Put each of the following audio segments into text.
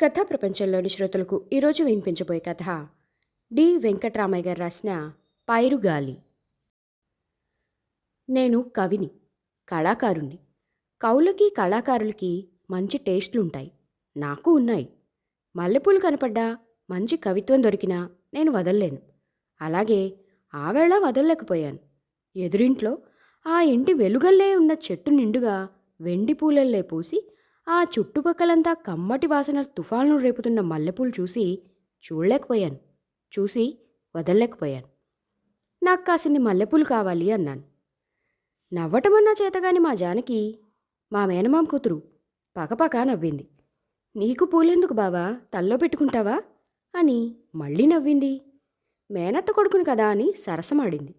కథా ప్రపంచంలోని శ్రోతలకు ఈరోజు వినిపించబోయే కథ. డి. వెంకట్రామయ్య గారు రాసిన పైరుగాలి. నేను కవిని కళాకారుణ్ణి. కవులకి కళాకారులకి మంచి టేస్ట్లుంటాయి. నాకు ఉన్నాయి. మల్లెపూలు కనపడ్డా మంచి కవిత్వం దొరికినా నేను వదల్లేను. అలాగే ఆవేళ వేళ వదలలేకపోయాను. ఎదురింట్లో ఆ ఇంటి వెలుగల్లే ఉన్న చెట్టు నిండుగా వెండి పూలల్లే పూసి ఆ చుట్టుపక్కలంతా కమ్మటి వాసన తుఫాను రేపుతున్న మల్లెపూలు చూసి చూడలేకపోయాను. చూసి వదలలేకపోయాను. నాకు కాసిన్ని మల్లెపూలు కావాలి అన్నాను. నవ్వటమన్నా చేతగాని మా జానకి మా మేనమామ కూతురు పకపక నవ్వింది. నీకు పూలెందుకు బావా? తల్లో పెట్టుకుంటావా? అని మళ్ళీ నవ్వింది. మేనత్త కొడుకుని కదా అని సరసమాడింది.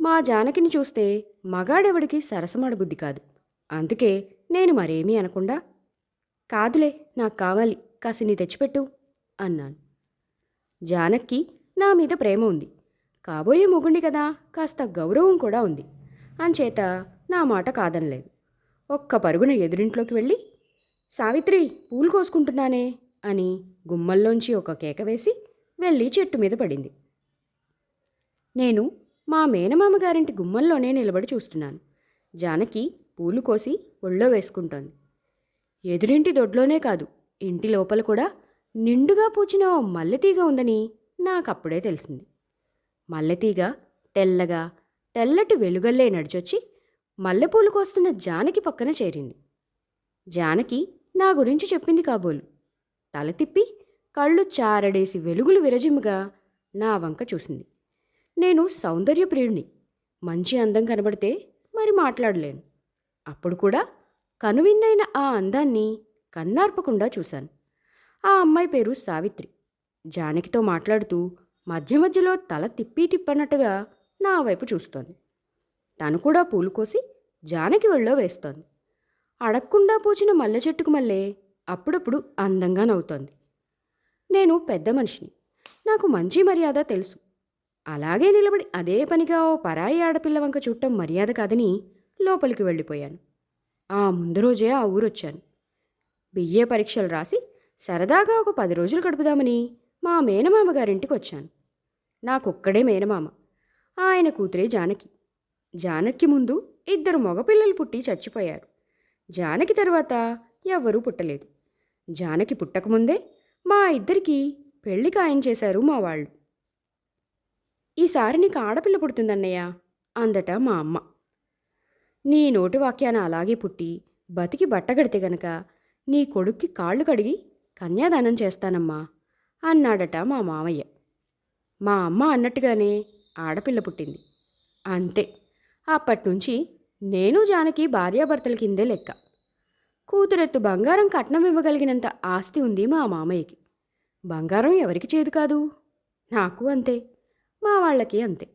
మా జానకిని చూస్తే మగాడెవడికి సరసమాడబుద్ధి కాదు. అందుకే నేను మరేమీ అనకుండా కాదులే నాకు కావాలి కాసిని తెచ్చిపెట్టు అన్నాను. జానక్కి నా మీద ప్రేమ ఉంది. కాబోయే మొగుండి కదా కాస్త గౌరవం కూడా ఉంది. అంచేత నా మాట కాదనలేదు. ఒక్క పరుగున ఎదురింట్లోకి వెళ్ళి సావిత్రి పూలు కోసుకుంటున్నానే అని గుమ్మల్లోంచి ఒక కేక వేసి వెళ్ళి చెట్టు మీద పడింది. నేను మా మేనమామ గారింటి గుమ్మంలోనే నిలబడి చూస్తున్నాను. జానకి పూలు కోసి ఒళ్ళో వేసుకుంటోంది. ఎదురింటి దొడ్లోనే కాదు ఇంటి లోపల కూడా నిండుగా పూచిన మల్లెతీగ ఉందని నాకప్పుడే తెలిసింది. మల్లెతీగ తెల్లగా తెల్లటి వెలుగల్లే నడిచొచ్చి మల్లెపూలు కోస్తున్న జానకి పక్కన చేరింది. జానకి నా గురించి చెప్పింది కాబోలు. తల తిప్పి కళ్ళు చారడేసి వెలుగులు విరజిమ్ముగా నా వంక చూసింది. నేను సౌందర్యప్రియుణ్ణి. మంచి అందం కనబడితే మరి మాట్లాడలేను. అప్పుడు కూడా కనువిందైన ఆ అందాన్ని కన్నార్పకుండా చూశాను. ఆ అమ్మాయి పేరు సావిత్రి. జానకితో మాట్లాడుతూ మధ్య మధ్యలో తల తిప్పి తిప్పనట్టుగా నా వైపు చూస్తోంది. తను కూడా పూలు కోసి జానకి ఒళ్ళో వేస్తోంది. అడగకుండా పూచిన మల్లె చెట్టుకు మల్లె అప్పుడప్పుడు అందంగా నవ్వుతోంది. నేను పెద్ద మనిషిని. నాకు మంచి మర్యాద తెలుసు. అలాగే నిలబడి అదే పనిగా ఓ పరాయి ఆడపిల్ల వంక చూడటం మర్యాద కాదని లోపలికి వెళ్ళిపోయాను. ఆ ముందు రోజే ఆ ఊరొచ్చాను. బిఏ పరీక్షలు రాసి సరదాగా ఒక పది రోజులు గడుపుదామని మా మేనమామ గారింటికి వచ్చాను నాకొక్కడే మేనమామ. ఆయన కూతురే జానకి. జానకి ముందు ఇద్దరు మగపిల్లలు పుట్టి చచ్చిపోయారు. జానకి తర్వాత ఎవ్వరూ పుట్టలేదు. జానకి పుట్టకముందే మా ఇద్దరికి పెళ్ళి ఖాయం చేశారు మా వాళ్ళు. ఈసారి నీకు ఆడపిల్ల పుడుతుందన్నయ్య? అందట మా అమ్మ. నీ నోటి వాక్యాన అలాగే పుట్టి బతికి బట్టగడితే గనక నీ కొడుక్కి కాళ్ళు కడిగి కన్యాదానం చేస్తానమ్మా అన్నాడట మా మామయ్య. మా అమ్మ అన్నట్టుగానే ఆడపిల్ల పుట్టింది. అంతే. అప్పట్నుంచి నేను జానకి భార్యాభర్తల కిందే లెక్క. కూతురెత్తు బంగారం కట్నం ఇవ్వగలిగినంత ఆస్తి ఉంది మా మామయ్యకి. బంగారం ఎవరికి చేదు కాదు? నాకు అంతే. మా వాళ్ళకి అంతే.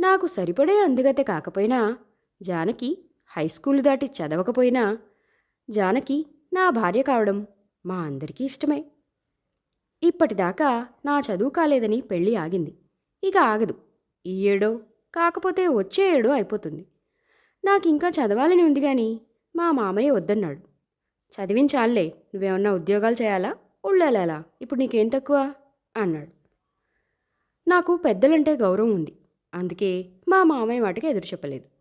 నాకు సరిపడే అందుగతే కాకపోయినా జానకి హై స్కూల్ దాటి చదవకపోయినా జానకి నా భార్య కావడం మా అందరికీ ఇష్టమే. ఇప్పటిదాకా నా చదువు కాలేదని పెళ్ళి ఆగింది. ఇక ఆగదు. ఈ ఏడో కాకపోతే వచ్చే ఏడో అయిపోతుంది. నాకు ఇంకా చదవాలని ఉంది కానీ మా మామయ్య వద్దన్నాడు. చదివించాలే నువ్వేమన్నా ఉద్యోగాలు చేయాలా? ఉళ్ళాలా ఇప్పుడు నీకేం తక్కువ? అన్నాడు. నాకు పెద్దలంటే గౌరవం ఉంది. అందుకే మా మామయ్య మాటకి ఎదురు చెప్పలేదు.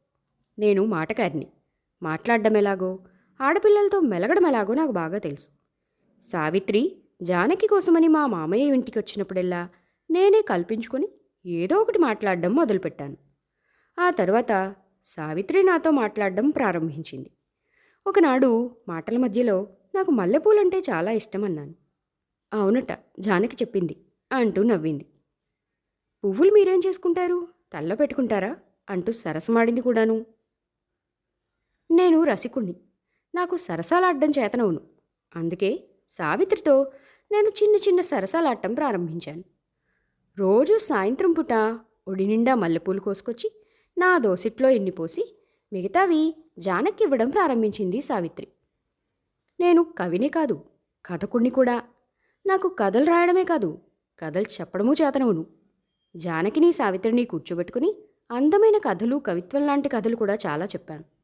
నేను మాటకారిని మాట్లాడడం ఎలాగో? ఆడపిల్లలతో మెలగడం ఎలాగో నాకు బాగా తెలుసు. సావిత్రి జానకి కోసమని మా మామయ్య ఇంటికి వచ్చినప్పుడల్లా నేనే కల్పించుకొని ఏదో ఒకటి మాట్లాడడం మొదలుపెట్టాను. ఆ తర్వాత సావిత్రి నాతో మాట్లాడడం ప్రారంభించింది. ఒకనాడు మాటల మధ్యలో నాకు మల్లెపూలంటే చాలా ఇష్టమన్నాను. అవునట జానకి చెప్పింది అంటూ నవ్వింది. పువ్వులు మీరేం చేసుకుంటారు? తల్ల పెట్టుకుంటారా? అంటూ సరసమాడింది కూడాను. నేను రసికుణ్ణి. నాకు సరసాలాడ్డం చేతనవును. అందుకే సావిత్రితో నేను చిన్న చిన్న సరసాలాడటం ప్రారంభించాను. రోజు సాయంత్రం పూట ఒడి నిండా మల్లెపూలు కోసుకొచ్చి నా దోసిట్లో ఎన్ని పోసి మిగతావి జానకి ఇవ్వడం ప్రారంభించింది సావిత్రి. నేను కవిని కాదు కథకుణ్ణి కూడా. నాకు కథలు రాయడమే కాదు కథలు చెప్పడమూ చేతనవును. జానకిని సావిత్రిని కూర్చోబెట్టుకుని అందమైన కథలు కవిత్వం లాంటి కథలు కూడా చాలా చెప్పాను.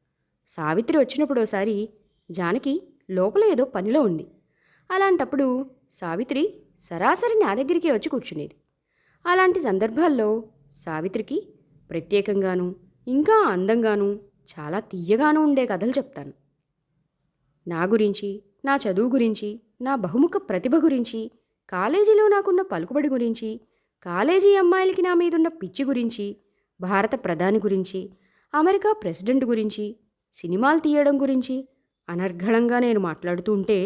సావిత్రి వచ్చినప్పుడు ఒకసారి జానకి లోపల ఏదో పనిలో ఉంది. అలాంటప్పుడు సావిత్రి సరాసరి నా దగ్గరికి వచ్చి కూర్చునేది. అలాంటి సందర్భాల్లో సావిత్రికి ప్రత్యేకంగాను ఇంకా అందంగాను చాలా తీయగాను ఉండే కథలు చెప్తాను. నా గురించి నా చదువు గురించి నా బహుముఖ ప్రతిభ గురించి కాలేజీలో నాకున్న పలుకుబడి గురించి కాలేజీ అమ్మాయిలకి నా మీదున్న పిచ్చి గురించి భారత ప్రధాని గురించి అమెరికా ప్రెసిడెంట్ గురించి సినిమాలు తీయడం గురించి అనర్ఘళంగా నేను మాట్లాడుతూ ఉంటే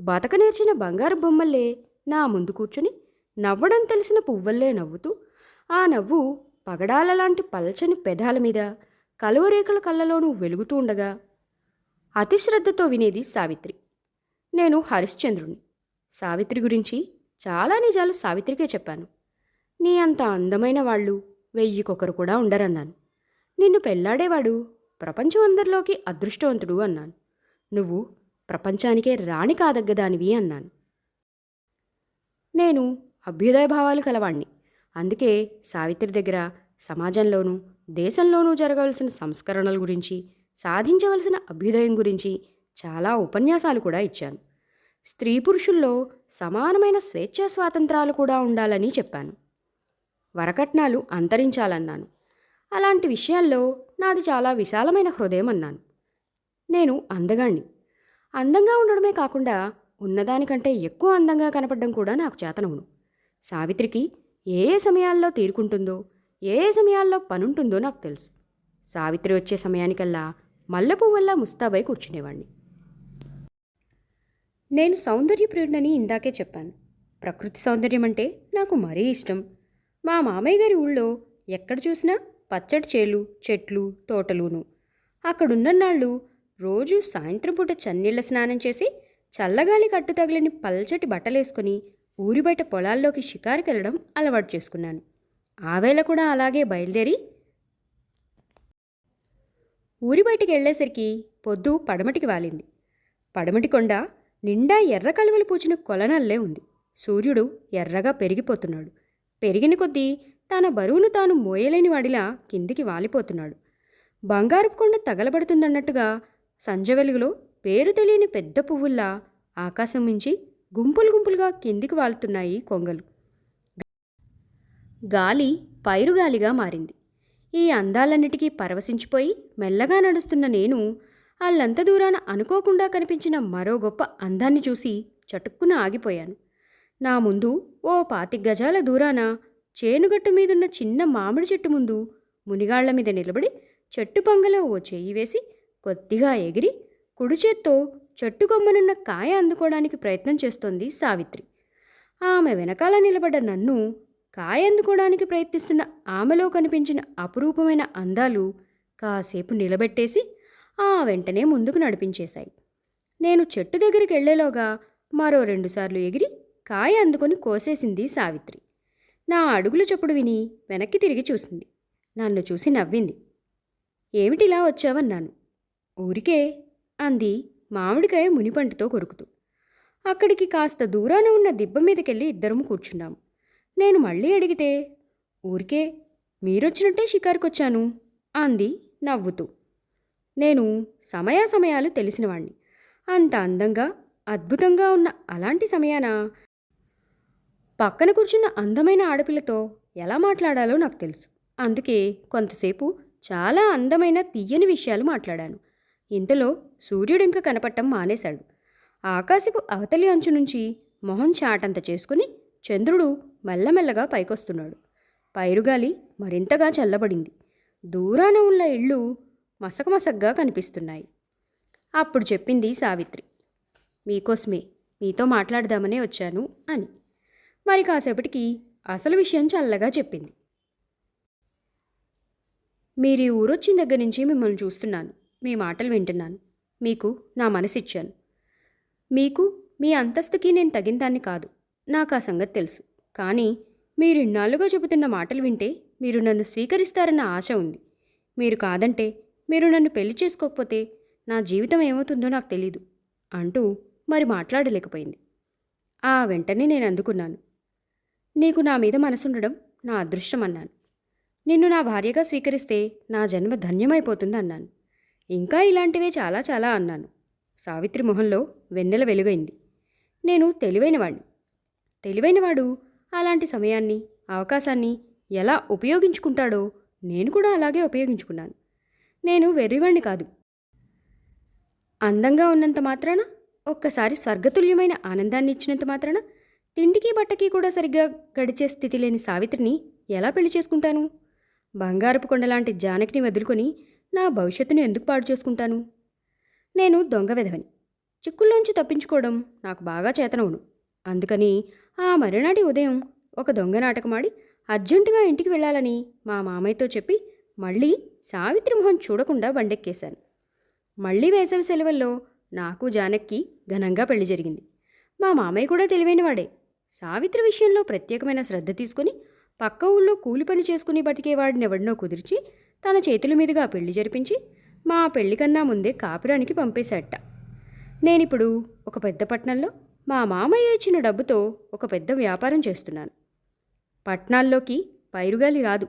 బతక నేర్చిన బంగారు బొమ్మల్లే నా ముందు కూర్చుని నవ్వడం తెలిసిన పువ్వల్లే నవ్వుతూ ఆ నవ్వు పగడాల లాంటి పల్చని పెదాల మీద కలువరేఖల కళ్ళలోనూ వెలుగుతూ ఉండగా అతిశ్రద్ధతో వినేది సావిత్రి. నేను హరిశ్చంద్రుణ్ణి. సావిత్రి గురించి చాలా నిజాలు సావిత్రికే చెప్పాను. నీ అంత అందమైన వాళ్ళు వెయ్యికొకరు కూడా ఉండరన్నాను. నిన్ను పెళ్ళాడేవాడు ప్రపంచం అందరిలోకి అదృష్టవంతుడు అన్నాను. నువ్వు ప్రపంచానికే రాణి కాదగ్గదానివి అన్నాను. నేను అభ్యుదయ భావాలు కలవాణ్ణి. అందుకే సావిత్రి దగ్గర సమాజంలోనూ దేశంలోనూ జరగవలసిన సంస్కరణల గురించి సాధించవలసిన అభ్యుదయం గురించి చాలా ఉపన్యాసాలు కూడా ఇచ్చాను. స్త్రీ పురుషుల్లో సమానమైన స్వేచ్ఛా స్వాతంత్రాలు కూడా ఉండాలని చెప్పాను. వరకట్నాలు అంతరించాలన్నాను. అలాంటి విషయాల్లో నాది చాలా విశాలమైన హృదయం అన్నాను నేను అందగాణ్ణి. అందంగా ఉండడమే కాకుండా ఉన్నదానికంటే ఎక్కువ అందంగా కనపడడం కూడా నాకు చేతనవును. సావిత్రికి ఏ ఏ సమయాల్లో తీరుకుంటుందో ఏ ఏ సమయాల్లో పనుంటుందో నాకు తెలుసు. సావిత్రి వచ్చే సమయానికల్లా మల్లెపువ్వల్లా ముస్తాబై కూర్చునేవాణ్ణి. నేను సౌందర్యప్రియుడినని ఇందాకే చెప్పాను. ప్రకృతి సౌందర్యం అంటే నాకు మరీ ఇష్టం. మా మామయ్య గారి ఊళ్ళో ఎక్కడ చూసినా పచ్చడి చేలు చెట్లు తోటలును. అక్కడున్ననాళ్ళు రోజు సాయంత్రం పూట చన్నీళ్ళ స్నానం చేసి చల్లగాలి కట్టు తగిలిని పల్చటి బట్టలేసుకుని ఊరి బయట పొలాల్లోకి షికారుకెళ్ళడం అలవాటు చేసుకున్నాను. ఆవేళ కూడా అలాగే బయలుదేరి ఊరి బయటికి వెళ్ళేసరికి పొద్దు పడమటికి వాలింది. పడమటి కొండ నిండా ఎర్ర కలువలు పూచిన కొలనల్లే ఉంది. సూర్యుడు ఎర్రగా పెరిగిపోతున్నాడు. పెరిగిన కొద్దీ తన బరువును తాను మోయలేని వాడిలా కిందికి వాలిపోతున్నాడు. బంగారపు కొండ తగలబడుతుందన్నట్టుగా సంజ వెలుగులో పేరు తెలియని పెద్ద పువ్వుల్లా ఆకాశం మించి గుంపులు గుంపులుగా కిందికి వాలుతున్నాయి కొంగలు. గాలి పైరుగాలిగా మారింది. ఈ అందాలన్నిటికీ పరవశించిపోయి మెల్లగా నడుస్తున్న నేను అల్లంత దూరాన అనుకోకుండా కనిపించిన మరో గొప్ప అందాన్ని చూసి చటుక్కున ఆగిపోయాను. నా ముందు ఓ పాతి గజాల దూరాన చేనుగట్టు మీదున్న చిన్న మామిడి చెట్టు ముందు మునిగాళ్ళ మీద నిలబడి చెట్టు పంగలో ఓ చెయ్యి వేసి కొద్దిగా ఎగిరి కుడి చేత్తో చెట్టు కొమ్మనున్న కాయ అందుకోవడానికి ప్రయత్నం చేస్తోంది సావిత్రి. ఆమె వెనకాల నిలబడ్డ నన్ను కాయ అందుకోవడానికి ప్రయత్నిస్తున్న ఆమెలో కనిపించిన అపురూపమైన అందాలు కాసేపు నిలబెట్టేసి ఆ వెంటనే ముందుకు నడిపించేశాయి. నేను చెట్టు దగ్గరికి వెళ్ళేలోగా మరో రెండుసార్లు ఎగిరి కాయ అందుకొని కోసేసింది సావిత్రి. నా అడుగుల చప్పుడు విని వెనక్కి తిరిగి చూసింది. నన్ను చూసి నవ్వింది. ఏమిటిలా వచ్చావన్నాను? ఊరికే అంది మామిడికాయ మునిపంటితో కొరుకుతూ. అక్కడికి కాస్త దూరాన ఉన్న దిబ్బ మీదకెళ్ళి ఇద్దరము కూర్చున్నాము. నేను మళ్ళీ అడిగితే ఊరికే మీరొచ్చినట్టే షికారుకొచ్చాను అంది నవ్వుతూ. నేను సమయాసమయాలు తెలిసినవాణ్ణి. అంత అందంగా అద్భుతంగా ఉన్న అలాంటి సమయాన పక్కన కూర్చున్న అందమైన ఆడపిల్లతో ఎలా మాట్లాడాలో నాకు తెలుసు. అందుకే కొంతసేపు చాలా అందమైన తీయని విషయాలు మాట్లాడాను. ఇంతలో సూర్యుడు ఇంకా కనపడటం మానేశాడు. ఆకాశపు అవతలి అంచు నుంచి మొహం చాటంత చేసుకుని చంద్రుడు మెల్లమెల్లగా పైకొస్తున్నాడు. పైరుగాలి మరింతగా చల్లబడింది. దూరాన ఉన్న ఇళ్ళు మసకమసగ్గా కనిపిస్తున్నాయి. అప్పుడు చెప్పింది సావిత్రి. మీకోసమే మీతో మాట్లాడదామనే వచ్చాను అని. మరి కాసేపటికి అసలు విషయం చల్లగా చెప్పింది. మీరు ఈ ఊరొచ్చిన దగ్గర నుంచి మిమ్మల్ని చూస్తున్నాను. మీ మాటలు వింటున్నాను. మీకు నా మనసిచ్చాను. మీకు మీ అంతస్తుకి నేను తగినదాన్ని కాదు. నాకు ఆ సంగతి తెలుసు. కానీ మీరు ఇన్నాళ్ళుగా చెబుతున్న మాటలు వింటే మీరు నన్ను స్వీకరిస్తారన్న ఆశ ఉంది. మీరు కాదంటే మీరు నన్ను పెళ్ళి చేసుకోకపోతే నా జీవితం ఏమవుతుందో నాకు తెలీదు అంటూ మరి మాట్లాడలేకపోయింది. ఆ వెంటనే నేను అందుకున్నాను. నీకు నా మీద మనసుండడం నా అదృష్టం అన్నాను నిన్ను నా భార్యగా స్వీకరిస్తే నా జన్మ ధన్యమైపోతుంది అన్నాను ఇంకా ఇలాంటివే చాలా చాలా అన్నాను. సావిత్రి మొహంలో వెన్నెల వెలుగైంది. నేను తెలివైనవాడిని తెలివైనవాడు అలాంటి సమయాన్ని అవకాశాన్ని ఎలా ఉపయోగించుకుంటాడో నేను కూడా అలాగే ఉపయోగించుకున్నాను. నేను వెర్రివాణ్ణి కాదు. అందంగా ఉన్నంత మాత్రాన ఒక్కసారి స్వర్గతుల్యమైన ఆనందాన్ని ఇచ్చినంత మాత్రాన తిండికి బట్టకి కూడా సరిగ్గా గడిచే స్థితి లేని సావిత్రిని ఎలా పెళ్ళి చేసుకుంటాను? బంగారపు కొండలాంటి జానకిని వదులుకొని నా భవిష్యత్తును ఎందుకు పాడు చేసుకుంటాను? నేను దొంగ విధవని. చిక్కుల్లోంచి తప్పించుకోవడం నాకు బాగా చేతనవును. అందుకని ఆ మరునాటి ఉదయం ఒక దొంగ నాటకమాడి అర్జెంటుగా ఇంటికి వెళ్ళాలని మా మామయ్యతో చెప్పి మళ్ళీ సావిత్రి మొహం చూడకుండా బండెక్కేశాను. మళ్ళీ వేసవి సెలవుల్లో నాకు జానక్కి ఘనంగా పెళ్ళి జరిగింది. మా మామయ్య కూడా తెలివైనవాడే. సావిత్రి విషయంలో ప్రత్యేకమైన శ్రద్ధ తీసుకుని పక్క ఊళ్ళో కూలి పని చేసుకుని బతికేవాడిని ఎవడినో కుదిర్చి తన చేతుల మీదుగా పెళ్ళి జరిపించి మా పెళ్ళి కన్నా ముందే కాపురానికి పంపేశాట నేనిప్పుడు ఒక పెద్ద పట్టణంలో మా మామయ్య ఇచ్చిన డబ్బుతో ఒక పెద్ద వ్యాపారం చేస్తున్నాను. పట్నాల్లోకి పైరుగాలి రాదు.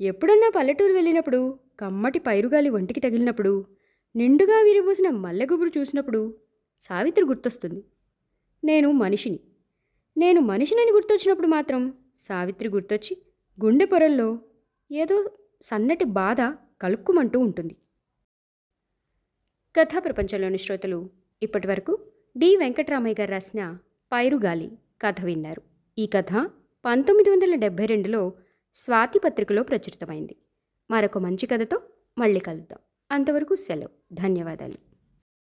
ఎప్పుడన్నా పల్లెటూరు వెళ్ళినప్పుడు కమ్మటి పైరుగాలి ఒంటికి తగిలినప్పుడు నిండుగా విరిబోసిన మల్లెగుబురు చూసినప్పుడు సావిత్రి గుర్తొస్తుంది. నేను మనిషిని. నేను మనిషినని గుర్తొచ్చినప్పుడు మాత్రం సావిత్రి గుర్తొచ్చి గుండె పొరల్లో ఏదో సన్నటి బాధ కలుక్కుమంటూ ఉంటుంది. కథా ప్రపంచంలోని శ్రోతలు ఇప్పటివరకు డి. వెంకటరామయ్య గారు రాసిన పైరుగాలి కథ విన్నారు. ఈ కథ పంతొమ్మిది వందల డెబ్భై రెండులో స్వాతి పత్రికలో ప్రచురితమైంది. మరొక మంచి కథతో మళ్ళీ కలుద్దాం. అంతవరకు సెలవు. ధన్యవాదాలు.